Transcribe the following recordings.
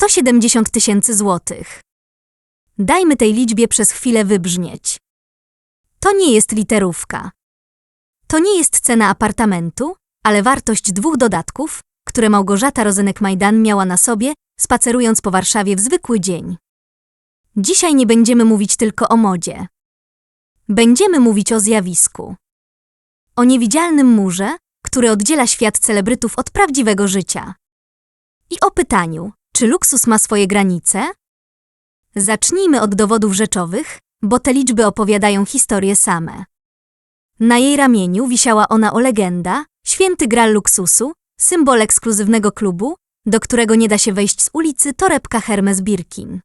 170 tysięcy złotych. Dajmy tej liczbie przez chwilę wybrzmieć. To nie jest literówka. To nie jest cena apartamentu, ale wartość dwóch dodatków, które Małgorzata Rozenek-Majdan miała na sobie, spacerując po Warszawie w zwykły dzień. Dzisiaj nie będziemy mówić tylko o modzie. Będziemy mówić o zjawisku. O niewidzialnym murze, który oddziela świat celebrytów od prawdziwego życia. I o pytaniu, czy luksus ma swoje granice? Zacznijmy od dowodów rzeczowych, bo te liczby opowiadają historię same. Na jej ramieniu wisiała ona o legenda, święty gral luksusu, symbol ekskluzywnego klubu, do którego nie da się wejść z ulicy torebka Hermes Birkin.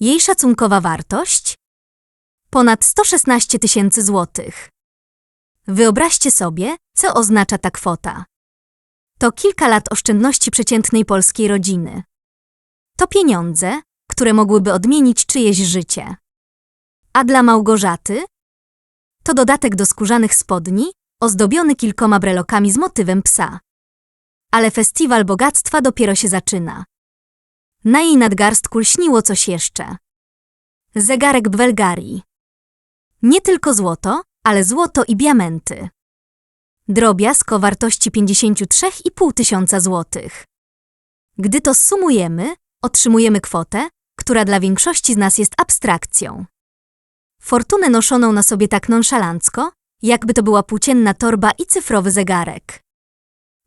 Jej szacunkowa wartość? Ponad 116 tysięcy złotych. Wyobraźcie sobie, co oznacza ta kwota. To kilka lat oszczędności przeciętnej polskiej rodziny. To pieniądze, które mogłyby odmienić czyjeś życie. A dla Małgorzaty? To dodatek do skórzanych spodni, ozdobiony kilkoma brelokami z motywem psa. Ale festiwal bogactwa dopiero się zaczyna. Na jej nadgarstku lśniło coś jeszcze. Zegarek Bwelgarii. Nie tylko złoto, ale złoto i diamenty. Drobiazg o wartości 53,5 tysiąca złotych. Gdy to sumujemy, otrzymujemy kwotę, która dla większości z nas jest abstrakcją. Fortunę noszoną na sobie tak nonszalancko, jakby to była płócienna torba i cyfrowy zegarek.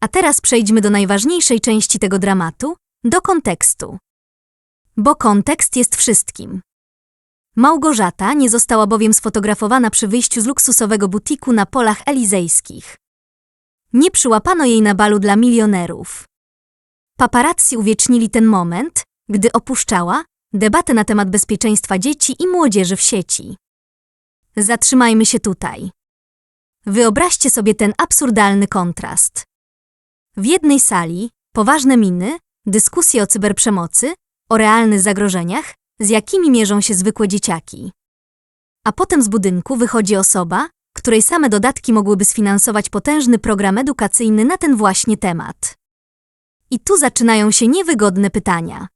A teraz przejdźmy do najważniejszej części tego dramatu, do kontekstu. Bo kontekst jest wszystkim. Małgorzata nie została bowiem sfotografowana przy wyjściu z luksusowego butiku na polach elizejskich. Nie przyłapano jej na balu dla milionerów. Paparazzi uwiecznili ten moment, gdy opuszczała debatę na temat bezpieczeństwa dzieci i młodzieży w sieci. Zatrzymajmy się tutaj. Wyobraźcie sobie ten absurdalny kontrast. W jednej sali poważne miny, dyskusje o cyberprzemocy, o realnych zagrożeniach, z jakimi mierzą się zwykłe dzieciaki. A potem z budynku wychodzi osoba, której same dodatki mogłyby sfinansować potężny program edukacyjny na ten właśnie temat. I tu zaczynają się niewygodne pytania.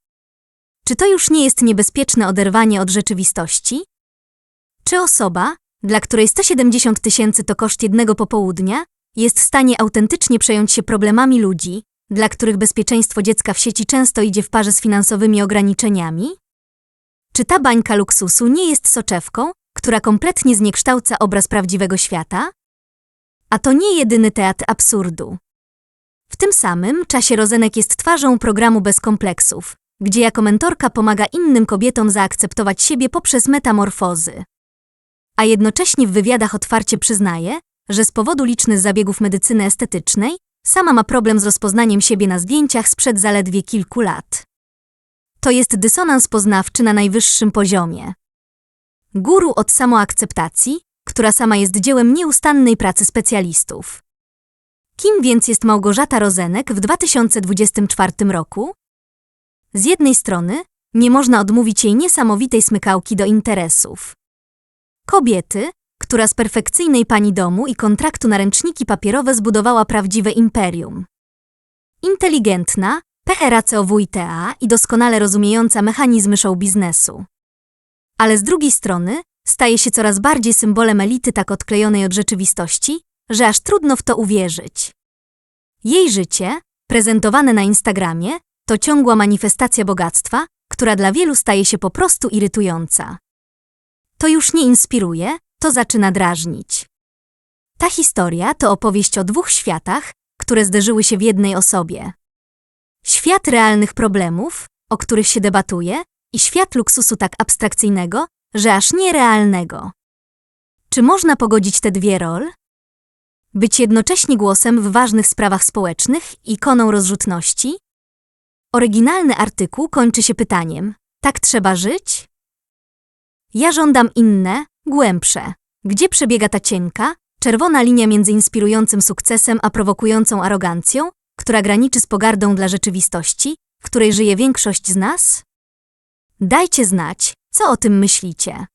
Czy to już nie jest niebezpieczne oderwanie od rzeczywistości? Czy osoba, dla której 170 tysięcy to koszt jednego popołudnia, jest w stanie autentycznie przejąć się problemami ludzi, dla których bezpieczeństwo dziecka w sieci często idzie w parze z finansowymi ograniczeniami? Czy ta bańka luksusu nie jest soczewką, która kompletnie zniekształca obraz prawdziwego świata? A to nie jedyny teatr absurdu. W tym samym czasie Rozenek jest twarzą programu Bez Kompleksów, gdzie jako mentorka pomaga innym kobietom zaakceptować siebie poprzez metamorfozy. A jednocześnie w wywiadach otwarcie przyznaje, że z powodu licznych zabiegów medycyny estetycznej sama ma problem z rozpoznaniem siebie na zdjęciach sprzed zaledwie kilku lat. To jest dysonans poznawczy na najwyższym poziomie. Guru od samoakceptacji, która sama jest dziełem nieustannej pracy specjalistów. Kim więc jest Małgorzata Rozenek w 2024 roku? Z jednej strony nie można odmówić jej niesamowitej smykałki do interesów. Kobiety, która z perfekcyjnej pani domu i kontraktu na ręczniki papierowe zbudowała prawdziwe imperium. Inteligentna, PRACOWTA i doskonale rozumiejąca mechanizmy show biznesu. Ale z drugiej strony staje się coraz bardziej symbolem elity tak odklejonej od rzeczywistości, że aż trudno w to uwierzyć. Jej życie, prezentowane na Instagramie, to ciągła manifestacja bogactwa, która dla wielu staje się po prostu irytująca. To już nie inspiruje, to zaczyna drażnić. Ta historia to opowieść o dwóch światach, które zderzyły się w jednej osobie. Świat realnych problemów, o których się debatuje, i świat luksusu tak abstrakcyjnego, że aż nierealnego. Czy można pogodzić te dwie role? Być jednocześnie głosem w ważnych sprawach społecznych i ikoną rozrzutności? Oryginalny artykuł kończy się pytaniem: tak trzeba żyć? Ja żądam inne, głębsze. Gdzie przebiega ta cienka, czerwona linia między inspirującym sukcesem a prowokującą arogancją, która graniczy z pogardą dla rzeczywistości, w której żyje większość z nas? Dajcie znać, co o tym myślicie.